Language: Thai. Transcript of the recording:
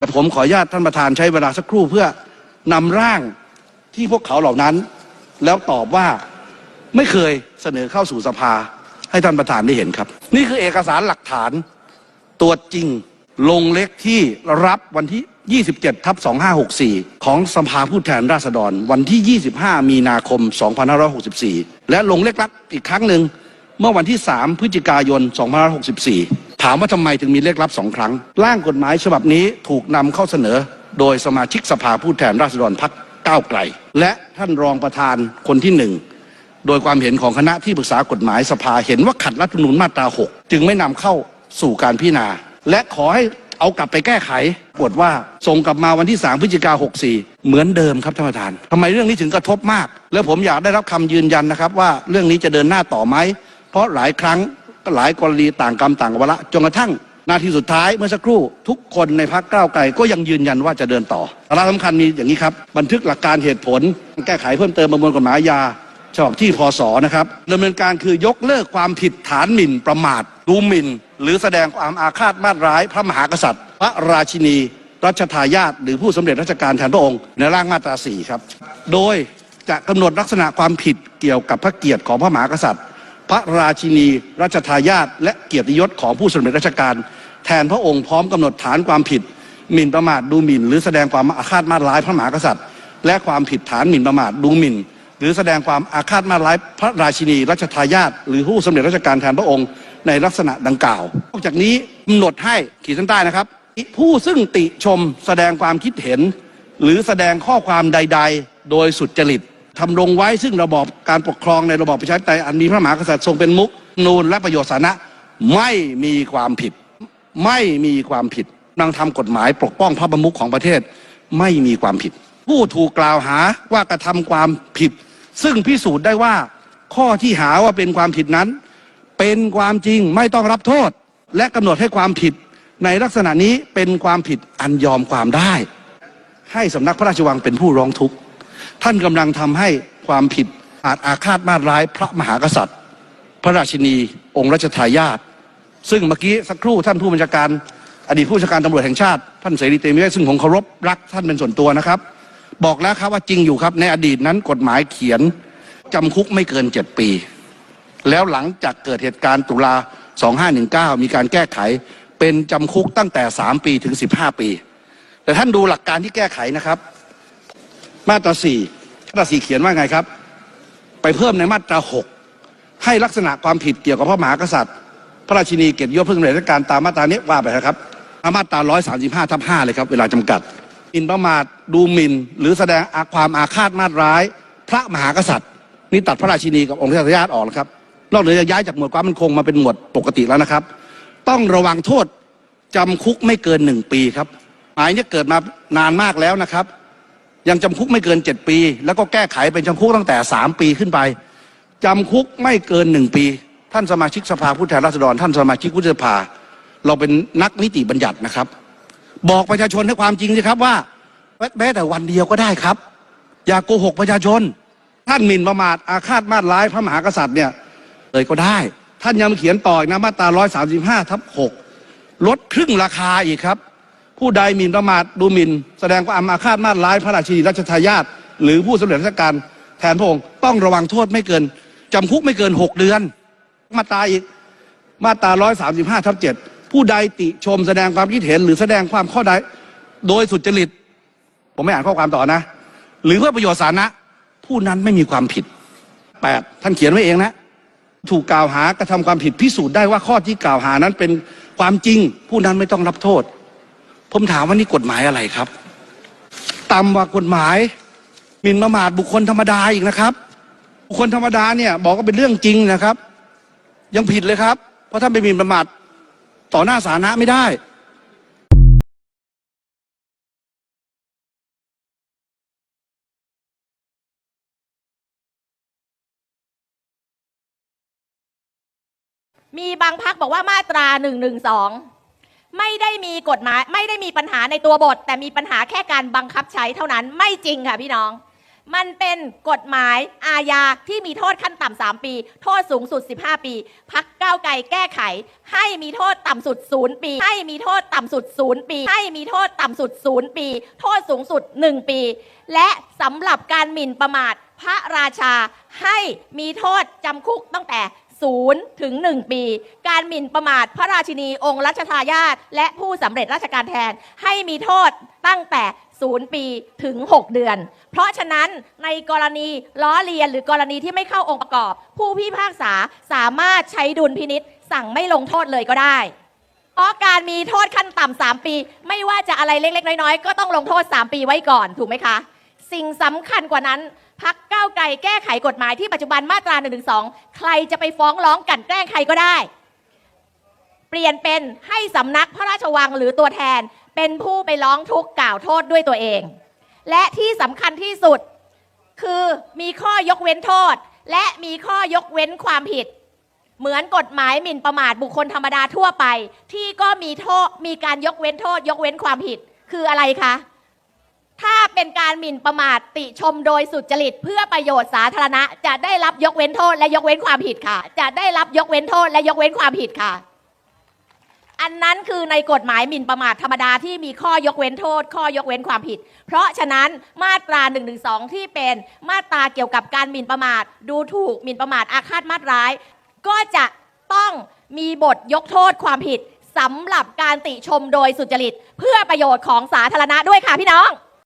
แต่ผมขออนุญาตท่านประธานใช้เวลาสักครู่เพื่อนำร่างที่พวกเขาเหล่านั้น แล้วตอบว่าไม่เคยเสนอเข้าสู่สภาให้ท่านประธานได้เห็นครับ นี่คือเอกสารหลักฐานตัวจริงลงเล็กที่รับวันที่ 27ทับ2564 ของสภาผู้แทนราษฎร วันที่ 25 มีนาคม 2564 และลงเล็กรับอีกครั้งหนึ่งเมื่อวันที่ 3 พฤศจิกายน 2564 ถามว่าทำไมถึงมีเลขลับสองครั้ง ร่างกฎหมายฉบับนี้ถูกนำเข้าเสนอ โดยสมาชิกสภาผู้แทนราษฎรพักก้าวไกล และท่านรองประธานคนที่หนึ่งโดยความเห็นของคณะที่ปรึกษากฎหมายสภาเห็นว่าขัดรัฐธรรมนูญมาตรา 6 จึงไม่นำเข้าสู่การพิจารณา และขอให้เอากลับไปแก้ไขปรากฏว่าส่งกลับมาวันที่ 3 พฤศจิกา64 เหมือนเดิมครับท่านประธานทำไมเรื่องนี้ถึงกระทบมาก แล้วผมอยากได้รับคำยืนยันนะครับว่าเรื่องนี้จะเดินหน้าต่อไหมเพราะหลายครั้ง หลายกรณีต่างกรรมต่างวาระจนกระทั่งนาทีสุดท้ายเมื่อสักครู่ทุกคนในพักก้าวไกลก็ยังยืนยันว่าจะเดินต่อสาระสำคัญมีอย่างนี้ครับ บันทึกหลักการเหตุผล แก้ไขเพิ่มเติมประมวลกฎหมายอาฉบับที่พศนะครับดำเนินการคือยกเลิกความผิดฐานหมิ่นประมาทดูหมิ่น หรือแสดงความอาฆาตมาตร้าย พระมหากษัตริย์ พระราชินี รัชทายาทหรือผู้สำเร็จราชการแทนพระองค์ ในร่างมาตรา4ครับ โดยจะกำหนดลักษณะความผิดเกี่ยวกับพระเกียรติของพระมหากษัตริย์ พระราชินีรัชทายาทและเกียรติยศของผู้สำเร็จราชการ แทนพระองค์พร้อมกำหนดฐานความผิดหมิ่นประมาทดูหมิ่น หรือแสดงความอาฆาตมาร้ายพระมหากษัตริย์ และความผิดฐานหมิ่นประมาทดูหมิ่น หรือแสดงความอาฆาตมาร้ายพระราชินีรัชทายาทหรือผู้สำเร็จราชการแทนพระองค์ในลักษณะดังกล่าวนอกจากนี้กำหนดให้ขีดเส้นใต้นะครับ ผู้ซึ่งติชมแสดงความคิดเห็น หรือแสดงข้อความใด ๆ โดยสุจริต ทำรงไว้ซึ่งระบอบการปกครองในระบอบประชาธิปไตยอันมีพระมหากษัตริย์ทรงเป็นมุกนูนและประโยชน์สาธารณะไม่มีความผิด ไม่มีความผิดนังทำกฎหมายปกป้องพระประมุขของประเทศไม่มีความผิด ผู้ถูกกล่าวหาว่ากระทำความผิด ซึ่งพิสูจน์ได้ว่าข้อที่หาว่าเป็นความผิดนั้น เป็นความจริงไม่ต้องรับโทษ และกำหนดให้ความผิดในลักษณะนี้เป็นความผิดอันยอมความได้ ให้สำนักพระราชวังเป็นผู้ร้องทุกข์ ท่านกำลังทำให้ความผิดอาจอาฆาตมาร้ายพระมหากษัตริย์ พระราชินี องค์รัชทายาทซึ่งเมื่อกี้สักครู่ท่านผู้บัญชาการ อดีตผู้บัญชาการตำรวจแห่งชาติท่านเสรีเตมียเวซึ่งผมเคารพรักท่านเป็นส่วนตัวนะครับ บอกแล้วครับว่าจริงอยู่ครับในอดีตนั้นกฎหมายเขียนจำคุกไม่เกินเจ็ดปี แล้วหลังจากเกิดเหตุการณ์ตุลา 2519 มีการแก้ไขเป็นจำคุกตั้งแต่ 3 ปีถึง 15 ปี แต่ท่านดูหลักการที่แก้ไขนะครับ มาตรา4มาตรา4เขียนว่าไงครับ ไปเพิ่มในมาตรา6ให้ลักษณะความผิดเกี่ยวกับพระมหากษัตริย์ พระราชินีเกียรติยศผู้สำเร็จราชการตามมาตรานี้ว่าไปนะครับมาตรา135ทับ5เลยครับ เวลาจำกัดหมินประมาทดูหมิ่น หรือแสดงความอาฆาตมาตร้าย พระมหากษัตริย์ นี่ตัดพระราชินีกับองค์รัชทายาทออกนะครับนอกเหนือจากย้ายจากหมวดความมั่นคงมาเป็นหมวดปกติแล้วนะครับ ต้องระวังโทษจำคุกไม่เกินหนึ่งปีครับหมายนี้เกิดมานานมากแล้วนะครับ ยังจำคุกไม่เกินเจ็ดปี แล้วก็แก้ไขเป็นจำคุกตั้งแต่สามปีขึ้นไปจำคุกไม่เกินหนึ่งปี ท่านสมาชิกสภาผู้แทนราษฎร ท่านสมาชิกวุฒิสภา เราเป็นนักนิติบัญญัตินะครับ บอกประชาชนให้ความจริงสิครับว่าแม้แต่วันเดียวก็ได้ครับ อย่าโกหกประชาชน ท่านหมิ่นประมาทอาฆาตมาตร้ายพระมหากษัตริย์เนี่ยเลยก็ได้ ท่านยังเขียนต่ออีกนะมาตรา135ทับ6ลดครึ่งราคาอีกครับ ผู้ใดหมิ่นประมาทดูหมิ่นแสดงความอาฆาตมาตร้ายพระราชินีรัชทายาทหรือผู้สำเร็จราชการแทนพระองค์ต้องระวังโทษไม่เกินจำคุกไม่เกิน 6 เดือน มาตราอีกมาตรา135ทับ7ผู้ใดติชมแสดงความคิดเห็น หรือแสดงความข้อใดโดยสุจริต ผมไม่อ่านข้อความต่อนะ หรือเพื่อประโยชน์สาธารณะผู้นั้นไม่มีความผิด 8 ท่านเขียนไว้เองนะ ถูกกล่าวหากระทำความผิดพิสูจน์ได้ว่าข้อที่กล่าวหานั้นเป็นความจริง ผู้นั้นไม่ต้องรับโทษ ผมถามว่านี่กฎหมายอะไรครับต่ำกว่ากฎหมายหมิ่นประมาทบุคคลธรรมดาอีกนะครับ บุคคลธรรมดาเนี่ย บอกว่าเป็นเรื่องจริงนะครับ ยังผิดเลยครับ เพราะท่านไปหมิ่นประมาทต่อหน้าสาธารณะไม่ได้มีบางพักบอกว่ามาตรา1นึ ไม่ได้มีกฎหมายไม่ได้มีปัญหาในตัวบท แต่มีปัญหาแค่การบังคับใช้เท่านั้นไม่จริงค่ะพี่น้อง มันเป็นกฎหมายอาญาที่มีโทษขั้นต่ำ3ปี โทษสูงสุด 15 ปี พักก้าวไกลแก้ไข ให้มีโทษต่ำสุด 0 ปี ให้มีโทษต่ำสุด 0 ปี ให้มีโทษต่ำสุด 0 ปี โทษสูงสุด 1 ปี และสำหรับการหมิ่นประมาทพระราชาให้มีโทษจำคุกตั้งแต่ 0ถึง1ปี การหมิ่นประมาทพระราชินีองค์รัชทายาทและผู้สำเร็จราชการแทนให้มีโทษตั้งแต่ 0 ปีถึง 6 เดือน เพราะฉะนั้นในกรณีล้อเลียนหรือกรณีที่ไม่เข้าองค์ประกอบ ผู้พิพากษาสามารถใช้ดุลพินิษสั่งไม่ลงโทษเลยก็ได้เพราะการมีโทษขั้นต่ำ3ปี ไม่ว่าจะอะไรเล็กๆ น้อยๆ ก็ต้องลงโทษ 3 ปีไว้ก่อนถูกไหมคะ สิ่งสำคัญกว่านั้น พักก้าวไกลแก้ไขกฎหมายที่ปัจจุบันมาตรา1นึใครจะไปฟ้องร้องกันแกล้งใครก็ได้ เปลี่ยนเป็นให้สำนักพระราชวังหรือตัวแทน เป็นผู้ไปร้องทุกข์กล่าวโทษด้วยตัวเอง และที่สำคัญที่สุดคือมีข้อยกเว้นโทษ และมีข้อยกเว้นความผิด เหมือนกฎหมายหมิ่นประมาทบุคคลธรรมดาทั่วไป ที่ก็มีโทษมีการยกเว้นโทษ ยกเว้นความผิดคืออะไรคะ ถ้าเป็นการหมิ่นประมาทติชมโดยสุจริตเพื่อประโยชน์สาธารณะ จะได้รับยกเว้นโทษและยกเว้นความผิดค่ะ จะได้รับยกเว้นโทษและยกเว้นความผิดค่ะ อันนั้นคือในกฎหมายหมิ่นประมาทธรรมดาที่มีข้อยกเว้นโทษ ข้อยกเว้นความผิด เพราะฉะนั้นมาตรา1นึที่เป็นมาตราเกี่ยวกับการหมิ่นประมาท ดูถูกหมิ่นประมาทอาฆาตมาตร้าย ก็จะต้องมีบทยกโทษความผิดสำหรับการติชมโดยสุจริต เพื่อประโยชน์ของสาธารณะด้วยค่ะพี่น้อง